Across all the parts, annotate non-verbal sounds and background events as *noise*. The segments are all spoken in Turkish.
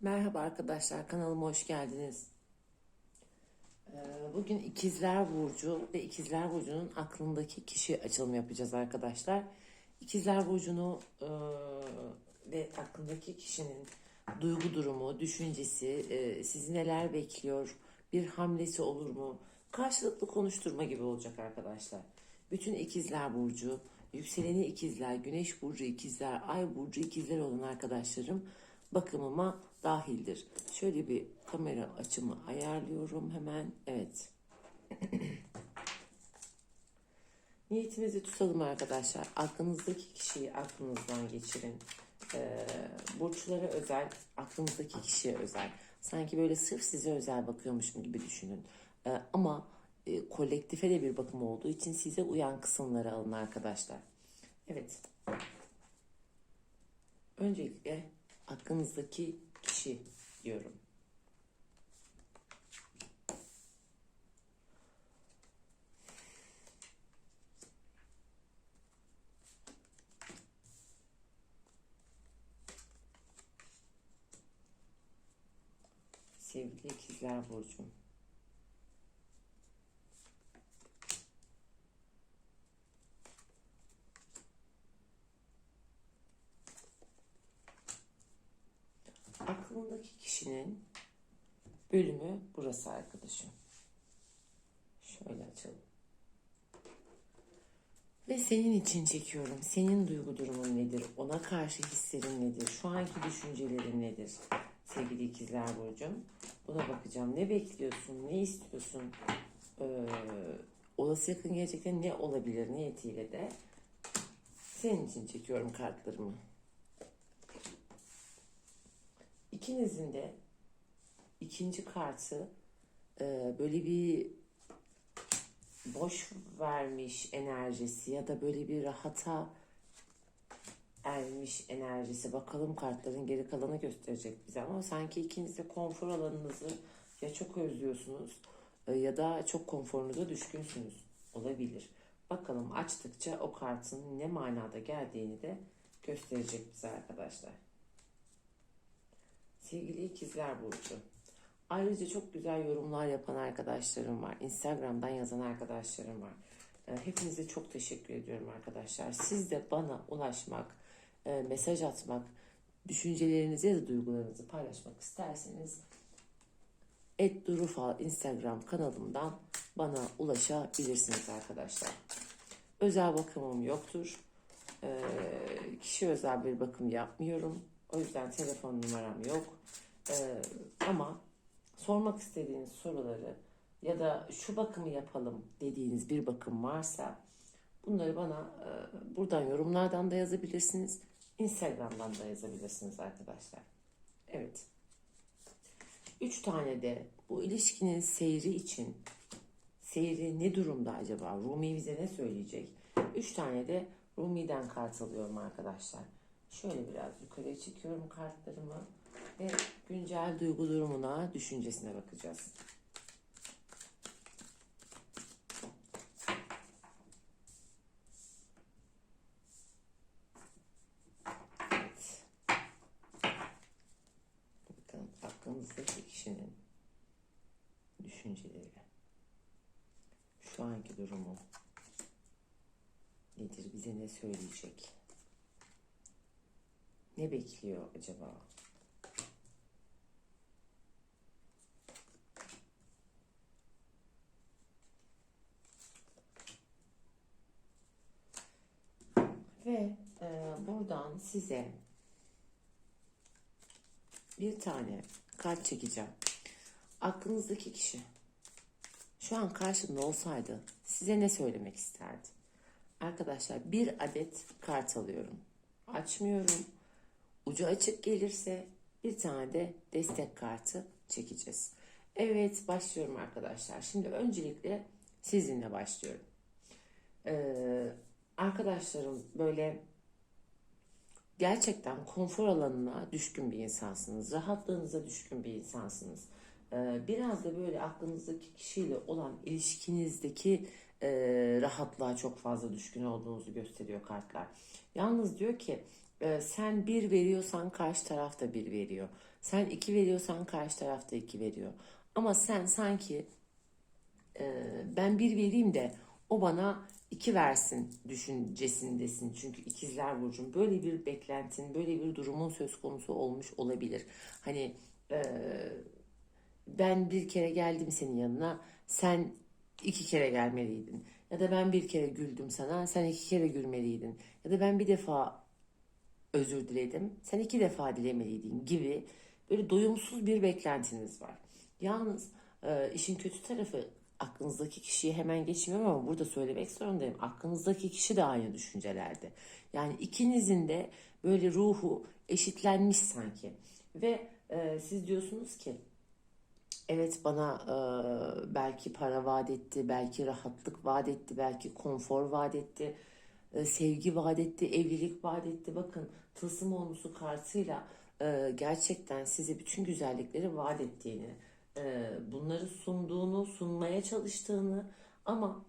Merhaba arkadaşlar, kanalıma hoş geldiniz. Ee, Bugün İkizler Burcu ve İkizler Burcu'nun aklındaki kişi açılımı yapacağız arkadaşlar. İkizler Burcu'nu e, ve aklındaki kişinin duygu durumu, düşüncesi, e, sizi neler bekliyor, bir hamlesi olur mu? Karşılıklı konuşturma gibi olacak arkadaşlar. Bütün İkizler Burcu, yükseleni İkizler, Güneş Burcu İkizler, Ay Burcu İkizler olan arkadaşlarım bakımıma dahildir. Şöyle bir kamera açımı ayarlıyorum hemen. Evet. *clears throat* Niyetimizi tutalım arkadaşlar. Aklınızdaki kişiyi aklınızdan geçirin. Ee, burçlara özel, aklınızdaki kişiye özel. Sanki böyle sırf size özel bakıyormuşum gibi düşünün. Ee, ama e, kolektife de bir bakım olduğu için size uyan kısımları alın arkadaşlar. Evet. Öncelikle aklınızdaki kişi diyorum. Sevgili ikizler burcum. Aklındaki kişinin bölümü burası arkadaşım. Şöyle açalım. Ve senin için çekiyorum. Senin duygu durumun nedir? Ona karşı hislerin nedir? Şu anki düşüncelerin nedir? Sevgili ikizler burcum. Buna bakacağım. Ne bekliyorsun? Ne istiyorsun? Ee, olası yakın gelecekte ne olabilir niyetiyle de senin için çekiyorum kartlarımı. İkinizin de ikinci kartı e, böyle bir boş vermiş enerjisi ya da böyle bir rahata ermiş enerjisi. Bakalım kartların geri kalanı gösterecek bize ama sanki ikiniz de konfor alanınızı ya çok özlüyorsunuz e, ya da çok konforunuza düşkünsünüz. Olabilir. Bakalım açtıkça o kartın ne manada geldiğini de gösterecek bize arkadaşlar. Sevgili ikizler burcu. Ayrıca çok güzel yorumlar yapan arkadaşlarım var. Instagram'dan yazan arkadaşlarım var. E, Hepinize çok teşekkür ediyorum arkadaşlar. Siz de bana ulaşmak, e, mesaj atmak, düşüncelerinizi ya da duygularınızı paylaşmak isterseniz Et Durufal Instagram kanalımdan bana ulaşabilirsiniz arkadaşlar. Özel bakımım yoktur. E, kişi özel bir bakım yapmıyorum. O yüzden telefon numaram yok. E, ama sormak istediğiniz soruları ya da şu bakımı yapalım dediğiniz bir bakım varsa bunları bana e, buradan yorumlardan da yazabilirsiniz. Instagram'dan da yazabilirsiniz arkadaşlar. Evet. Üç tane de bu ilişkinin seyri için seyri ne durumda acaba? Rumi bize ne söyleyecek? Üç tane de Rumi'den kart alıyorum arkadaşlar. Şöyle biraz yukarıya çekiyorum kartlarımı ve güncel duygu durumuna, düşüncesine bakacağız. Evet. Bakalım aklınızdaki kişinin düşünceleri. Şu anki durumu nedir? Bize ne söyleyecek? Ne bekliyor acaba? Ve e, buradan size bir tane kart çekeceğim. Aklınızdaki kişi şu an karşımda olsaydı size ne söylemek isterdi? Arkadaşlar bir adet kart alıyorum. Açmıyorum. Ucu açık gelirse bir tane de destek kartı çekeceğiz. Evet başlıyorum arkadaşlar. Şimdi öncelikle sizinle başlıyorum. Ee, arkadaşlarım böyle gerçekten konfor alanına düşkün bir insansınız. Rahatlığınıza düşkün bir insansınız. Ee, biraz da böyle aklınızdaki kişiyle olan ilişkinizdeki e, rahatlığa çok fazla düşkün olduğunuzu gösteriyor kartlar. Yalnız diyor ki sen bir veriyorsan karşı taraf da bir veriyor. Sen iki veriyorsan karşı taraf da iki veriyor. Ama sen sanki e, ben bir vereyim de o bana iki versin düşüncesindesin. Çünkü ikizler burcun böyle bir beklentin, böyle bir durumun söz konusu olmuş olabilir. Hani e, ben bir kere geldim senin yanına, sen iki kere gelmeliydin. Ya da ben bir kere güldüm sana, sen iki kere gülmeliydin. Ya da ben bir defa özür diledim, sen iki defa dilemeliydin gibi böyle doyumsuz bir beklentiniz var. Yalnız e, işin kötü tarafı aklınızdaki kişiye hemen geçmiyorum ama burada söylemek zorundayım. Aklınızdaki kişi de aynı düşüncelerde. Yani ikinizin de böyle ruhu eşitlenmiş sanki. Ve e, siz diyorsunuz ki Evet bana e, belki para vaat etti, belki rahatlık vaat etti, belki konfor vaat etti, e, sevgi vaat etti, evlilik vaat etti. Bakın tılsım olmusu kartıyla e, gerçekten size bütün güzellikleri vaat ettiğini, e, bunları sunduğunu, sunmaya çalıştığını ama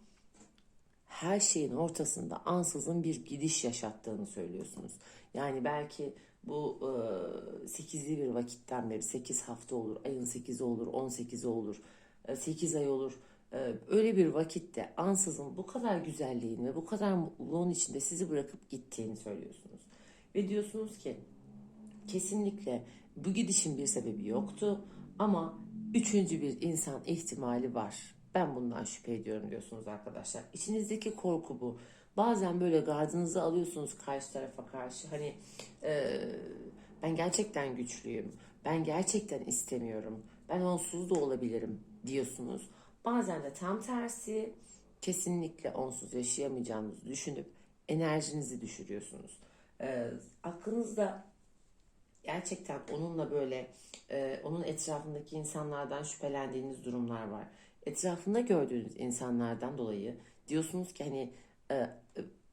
her şeyin ortasında ansızın bir gidiş yaşattığını söylüyorsunuz. Yani belki bu e, 8'li bir vakitten beri 8 hafta olur, ayın 8'i olur, 18'i olur, e, 8 ay olur. E, öyle bir vakitte ansızın bu kadar güzelliğin ve bu kadar mutluluğun içinde sizi bırakıp gittiğini söylüyorsunuz. Ve diyorsunuz ki kesinlikle bu gidişin bir sebebi yoktu ama üçüncü bir insan ihtimali var. Ben bundan şüphe ediyorum diyorsunuz arkadaşlar. İçinizdeki korku bu. Bazen böyle gardınızı alıyorsunuz karşı tarafa karşı. Hani e, ben gerçekten güçlüyüm. Ben gerçekten istemiyorum. Ben onsuz da olabilirim diyorsunuz. Bazen de tam tersi kesinlikle onsuz yaşayamayacağınızı düşünüp enerjinizi düşürüyorsunuz. E, aklınızda gerçekten onunla böyle e, onun etrafındaki insanlardan şüphelendiğiniz durumlar var. Etrafında gördüğünüz insanlardan dolayı diyorsunuz ki hani e,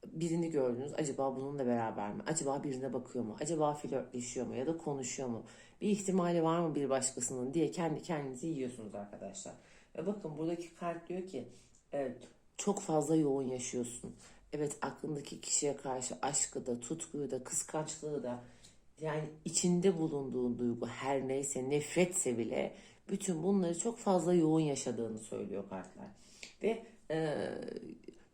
birini gördünüz acaba bununla beraber mi? Acaba birine bakıyor mu? Acaba flörtleşiyor mu? Ya da konuşuyor mu? Bir ihtimali var mı bir başkasının diye kendi kendinizi yiyorsunuz arkadaşlar. Ve bakın buradaki kart diyor ki evet, çok fazla yoğun yaşıyorsun. Evet aklındaki kişiye karşı aşkı da, tutkuyu da, kıskançlığı da yani içinde bulunduğun duygu her neyse nefretse bile bütün bunları çok fazla yoğun yaşadığını söylüyor kartlar. Ve e,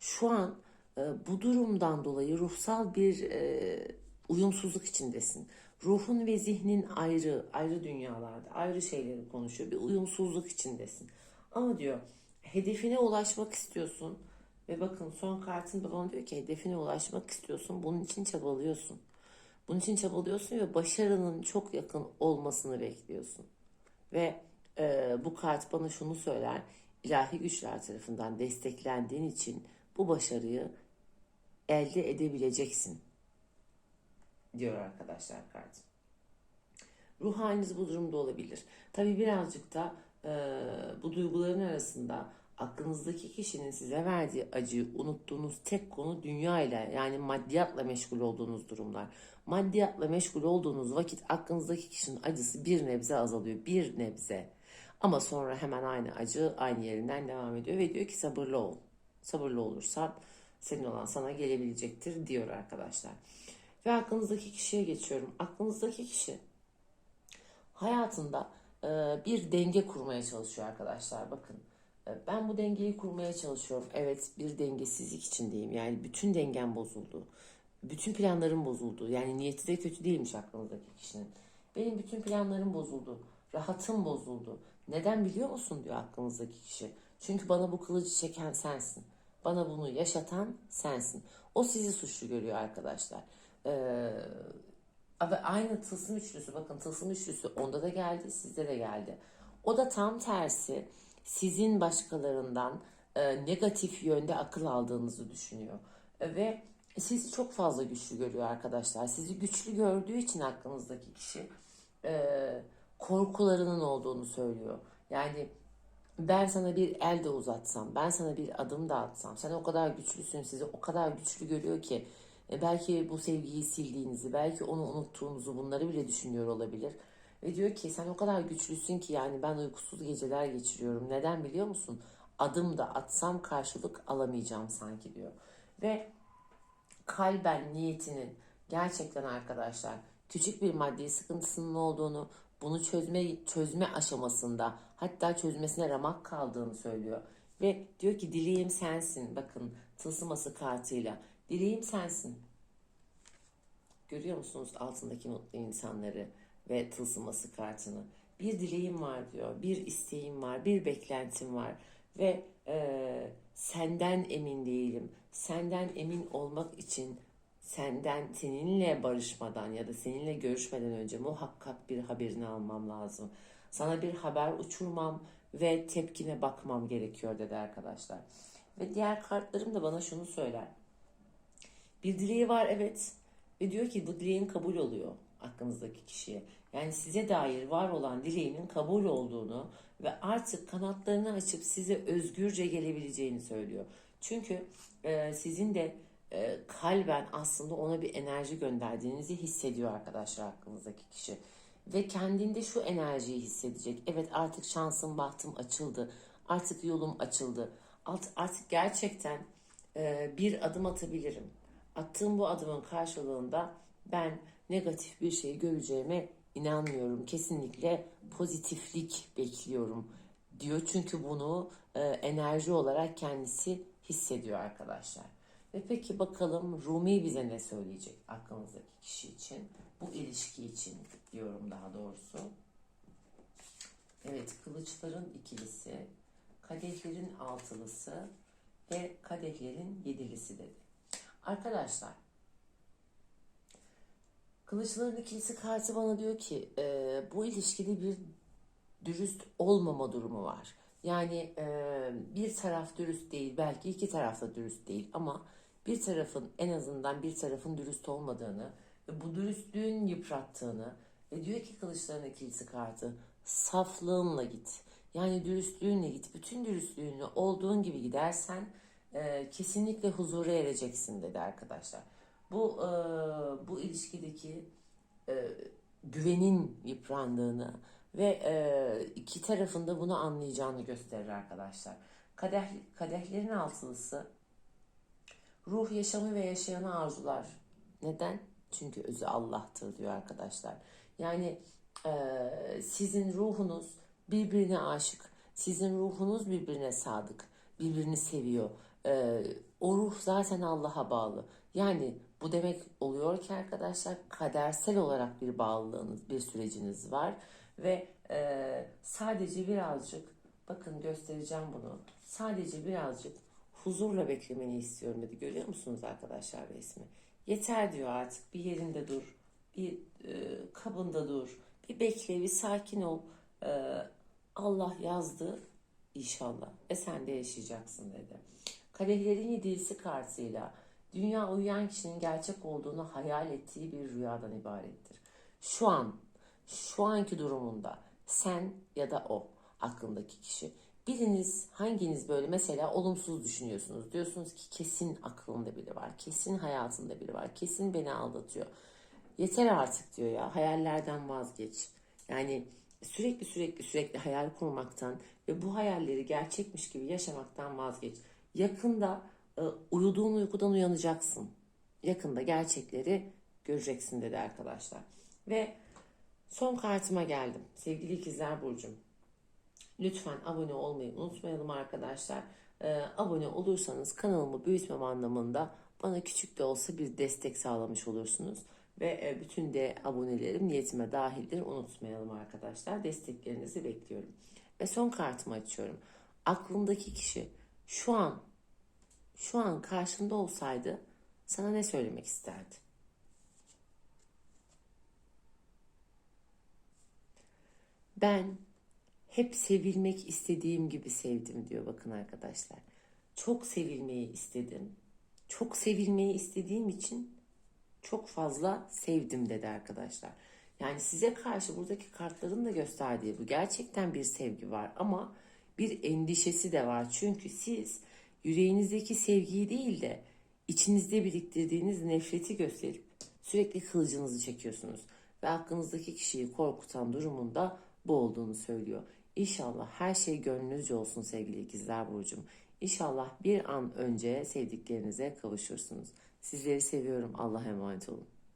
şu an e, bu durumdan dolayı ruhsal bir e, uyumsuzluk içindesin. Ruhun ve zihnin ayrı, ayrı dünyalarda, ayrı şeyleri konuşuyor. Bir uyumsuzluk içindesin. Ama diyor hedefine ulaşmak istiyorsun. Ve bakın son kartın bana diyor ki hedefine ulaşmak istiyorsun. Bunun için çabalıyorsun. Bunun için çabalıyorsun ve başarının çok yakın olmasını bekliyorsun. Ve e, bu kart bana şunu söyler. ilahi güçler tarafından desteklendiğin için bu başarıyı elde edebileceksin. Diyor arkadaşlar kart. Ruh haliniz bu durumda olabilir. Tabi birazcık da e, bu duyguların arasında aklınızdaki kişinin size verdiği acıyı unuttuğunuz tek konu dünya ile yani maddiyatla meşgul olduğunuz durumlar. Maddiyatla meşgul olduğunuz vakit aklınızdaki kişinin acısı bir nebze azalıyor. Bir nebze. Ama sonra hemen aynı acı aynı yerinden devam ediyor ve diyor ki sabırlı ol. Sabırlı olursan senin olan sana gelebilecektir diyor arkadaşlar. Ve aklınızdaki kişiye geçiyorum. Aklınızdaki kişi hayatında bir denge kurmaya çalışıyor arkadaşlar. Bakın e, ben bu dengeyi kurmaya çalışıyorum. Evet bir dengesizlik içindeyim. Yani bütün dengem bozuldu. Bütün planlarım bozuldu. Yani niyeti de kötü değilmiş aklınızdaki kişinin. Benim bütün planlarım bozuldu. Rahatım bozuldu. Neden biliyor musun diyor aklınızdaki kişi. Çünkü bana bu kılıcı çeken sensin. Bana bunu yaşatan sensin. O sizi suçlu görüyor arkadaşlar. Ee, ve aynı tılsım üçlüsü bakın tılsım üçlüsü onda da geldi sizde de geldi. O da tam tersi sizin başkalarından e, negatif yönde akıl aldığınızı düşünüyor. E, ve sizi çok fazla güçlü görüyor arkadaşlar. Sizi güçlü gördüğü için aklınızdaki kişi e, korkularının olduğunu söylüyor. Yani ben sana bir el de uzatsam, ben sana bir adım da atsam, sen o kadar güçlüsün, sizi o kadar güçlü görüyor ki belki bu sevgiyi sildiğinizi, belki onu unuttuğunuzu bunları bile düşünüyor olabilir. Ve diyor ki sen o kadar güçlüsün ki yani ben uykusuz geceler geçiriyorum. Neden biliyor musun? Adım da atsam karşılık alamayacağım sanki diyor. Ve kalben niyetinin gerçekten arkadaşlar küçük bir maddi sıkıntısının olduğunu, bunu çözme çözme aşamasında hatta çözmesine ramak kaldığını söylüyor. Ve diyor ki dileğim sensin. Bakın tılsıması kartıyla. Dileğim sensin. Görüyor musunuz altındaki mutlu insanları ve tılsıması kartını? Bir dileğim var diyor, bir isteğim var, bir beklentim var ve e, senden emin değilim. Senden emin olmak için senden seninle barışmadan ya da seninle görüşmeden önce muhakkak bir haberini almam lazım. Sana bir haber uçurmam ve tepkine bakmam gerekiyor dedi arkadaşlar. Ve diğer kartlarım da bana şunu söyler. Bir dileği var evet ve diyor ki bu dileğin kabul oluyor aklınızdaki kişiye. Yani size dair var olan dileğinin kabul olduğunu ve artık kanatlarını açıp size özgürce gelebileceğini söylüyor. Çünkü e, sizin de e, kalben aslında ona bir enerji gönderdiğinizi hissediyor arkadaşlar aklınızdaki kişi. Ve kendinde şu enerjiyi hissedecek. Evet artık şansım bahtım açıldı. Artık yolum açıldı. Alt- Artık gerçekten e, bir adım atabilirim. Attığım bu adımın karşılığında ben negatif bir şey göreceğime inanmıyorum. Kesinlikle pozitiflik bekliyorum diyor. Çünkü bunu e, enerji olarak kendisi hissediyor arkadaşlar. Ve peki bakalım Rumi bize ne söyleyecek aklınızdaki kişi için? Bu ilişki için diyorum daha doğrusu. Evet, kılıçların ikilisi, kadehlerin altılısı ve kadehlerin yedilisi dedi. Arkadaşlar, kılıçların ikilisi kartı bana diyor ki e, bu ilişkide bir dürüst olmama durumu var. Yani e, bir taraf dürüst değil, belki iki taraf da dürüst değil ama bir tarafın en azından bir tarafın dürüst olmadığını ve bu dürüstlüğün yıprattığını ve diyor ki kılıçların ikilisi kartı saflığınla git. Yani dürüstlüğünle git. Bütün dürüstlüğünle olduğun gibi gidersen e, kesinlikle huzura ereceksin dedi arkadaşlar. Bu e, bu ilişkideki e, güvenin yıprandığını ve e, iki tarafında bunu anlayacağını gösterir arkadaşlar. Kadeh, kadehlerin altılısı ruh yaşamı ve yaşayanı arzular. Neden? Çünkü özü Allah'tır diyor arkadaşlar. Yani e, sizin ruhunuz birbirine aşık, sizin ruhunuz birbirine sadık, birbirini seviyor. E, o ruh zaten Allah'a bağlı. Yani bu demek oluyor ki arkadaşlar kadersel olarak bir bağlılığınız, bir süreciniz var ve e, sadece birazcık bakın göstereceğim bunu. Sadece birazcık huzurla beklemeni istiyorum dedi. Görüyor musunuz arkadaşlar resmi? Yeter diyor artık bir yerinde dur, bir e, kabında dur, bir bekle, bir sakin ol. E, Allah yazdı inşallah ve sen de yaşayacaksın dedi. Kadehlerin yedilisi kartıyla dünya uyuyan kişinin gerçek olduğunu hayal ettiği bir rüyadan ibarettir. Şu an, şu anki durumunda sen ya da o aklındaki kişi. Biriniz hanginiz böyle mesela olumsuz düşünüyorsunuz. Diyorsunuz ki kesin aklımda biri var. Kesin hayatımda biri var. Kesin beni aldatıyor. Yeter artık diyor ya. Hayallerden vazgeç. Yani sürekli sürekli sürekli hayal kurmaktan ve bu hayalleri gerçekmiş gibi yaşamaktan vazgeç. Yakında e, uyuduğun uykudan uyanacaksın. Yakında gerçekleri göreceksin dedi arkadaşlar. Ve son kartıma geldim. Sevgili ikizler Burcu'm. Lütfen abone olmayı unutmayalım arkadaşlar. Ee, abone olursanız kanalımı büyütmem anlamında bana küçük de olsa bir destek sağlamış olursunuz. Ve e, bütün de abonelerim niyetime dahildir. Unutmayalım arkadaşlar. Desteklerinizi bekliyorum. Ve son kartımı açıyorum. Aklındaki kişi şu an şu an karşında olsaydı sana ne söylemek isterdi? Ben hep sevilmek istediğim gibi sevdim diyor bakın arkadaşlar. Çok sevilmeyi istedim. Çok sevilmeyi istediğim için çok fazla sevdim dedi arkadaşlar. Yani size karşı buradaki kartların da gösterdiği bu gerçekten bir sevgi var ama bir endişesi de var. Çünkü siz yüreğinizdeki sevgiyi değil de içinizde biriktirdiğiniz nefreti gösterip sürekli kılıcınızı çekiyorsunuz. Ve aklınızdaki kişiyi korkutan durumunda bu olduğunu söylüyor. İnşallah her şey gönlünüzce olsun sevgili ikizler Burcu'm. İnşallah bir an önce sevdiklerinize kavuşursunuz. Sizleri seviyorum. Allah'a emanet olun.